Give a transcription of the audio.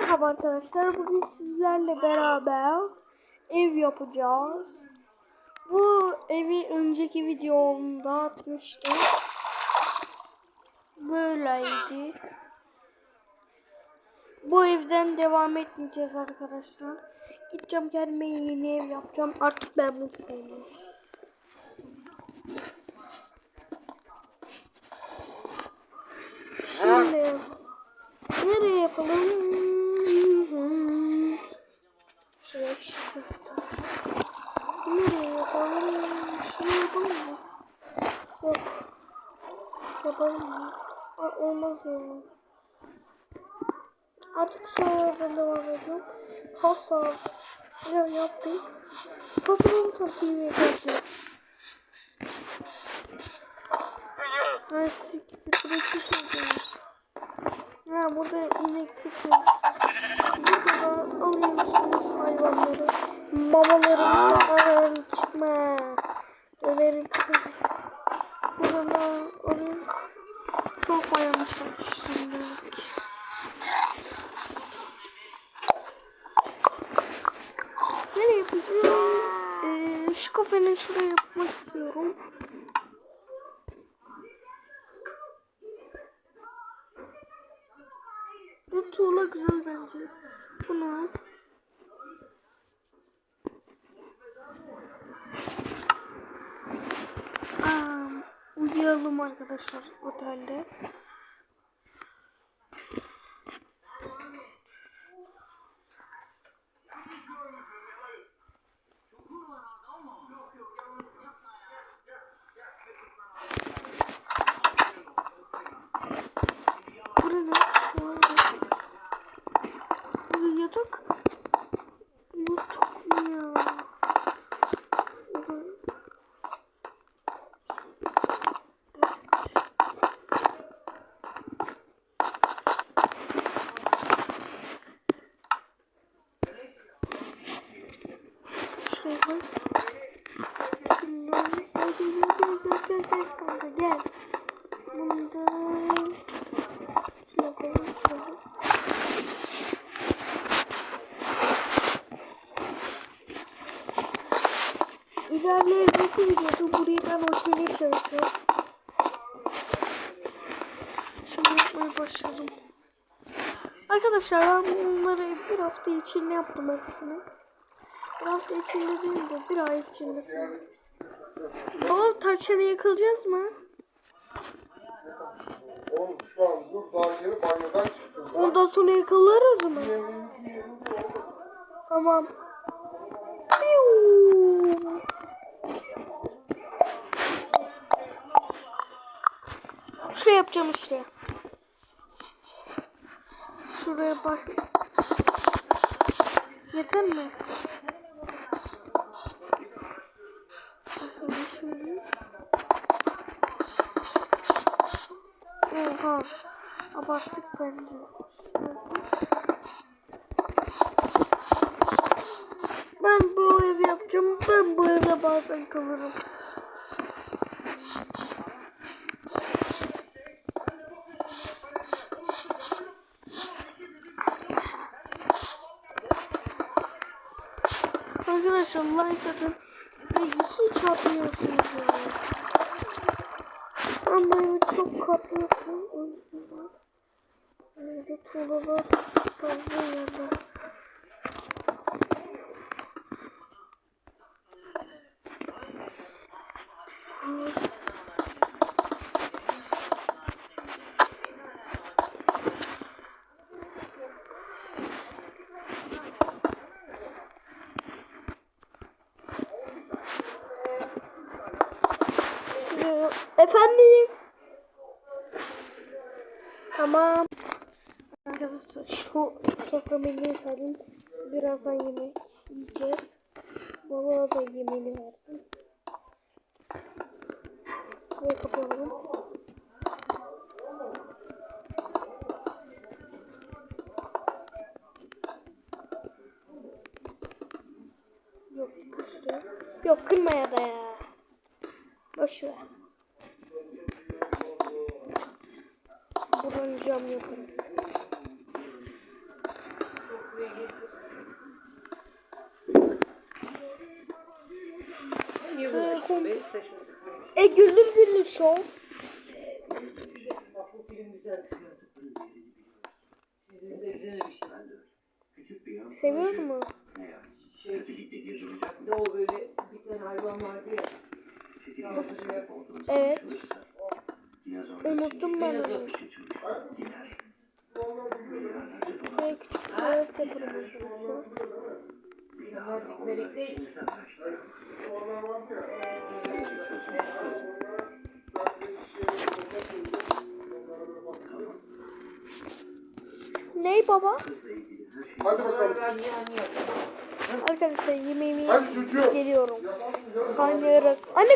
Merhaba arkadaşlar. Bugün sizlerle beraber ev yapacağız. Bu evi önceki videomda atmıştım. Böyleydi. Bu evden devam etmeyeceğiz arkadaşlar. Gideceğim kendime yeni ev yapacağım. Artık ben bunu sevmiyorum. 5 Nereye yapalım? Şunu yapalım mı? Yok. Yapalım mı? Aa, olmaz yani. Artık sonradan devam ediyorum. Pasta ya yaptım. Pastanın taktiği yapacağım. Ay siktir. Burası şey Ha burada inek tutuyor. Alıyorsunuz hayvanları. Mamalarını çıkma. Döverim kızı. Buradan alayım. Çok boyamışlar şimdi. Nereye yapacağım? Ee, şu kafenin şuraya yapmak istiyorum. Bu tuğla güzel bence. Bunu. Aa, uyuyalım arkadaşlar otelde. Burada ne? Burada yatak. Yatak mı ya? Burada- Şuraya koy. Şundan- Hadi, hadi, hadi, hadi, hadi, kanka, Gel. Bundan. Koyalım İlerleyen bir videoda burayı ben otele çalışıyorum. Şimdi yapmaya başladım. Arkadaşlar ben bunları bir hafta içinde yaptım hepsini. Bir hafta içinde değil de bir ay içinde falan. Baba tavşanı yakalayacağız mı? Oğlum şu an dur daha yeni banyodan çıktım. Ondan sonra yakalarız mı? Tamam. Piu. Şuraya yapacağım işte. Şuraya bak. Yeter mi? Oha. Abarttık bence. Ben bu evi yapacağım. Ben bu evde bazen kalırım. Arkadaşlar like atın. Ve hiç atmıyorsunuz ya. Ben bu evi çok katladım. O yüzden Böyle tuğlalar sallıyor. Şuraya- Efendim? Tamam. Arkadaşlar şu soframı sarayım. Birazdan yemek yiyeceğiz. Baba da yemeğini verdim. Şurayı kapatalım. Yok şuraya. Yok kırmaya da ya. Boş ver. buradan cam yaparız. E güldüm güldüm şov. Seviyor mu? Evet. Unuttum ben onu. Mi? Ney baba? Hadi bakalım. Arkadaşlar yemeğimi Hadi çocuğum. geliyorum. Karnıyarık. Anne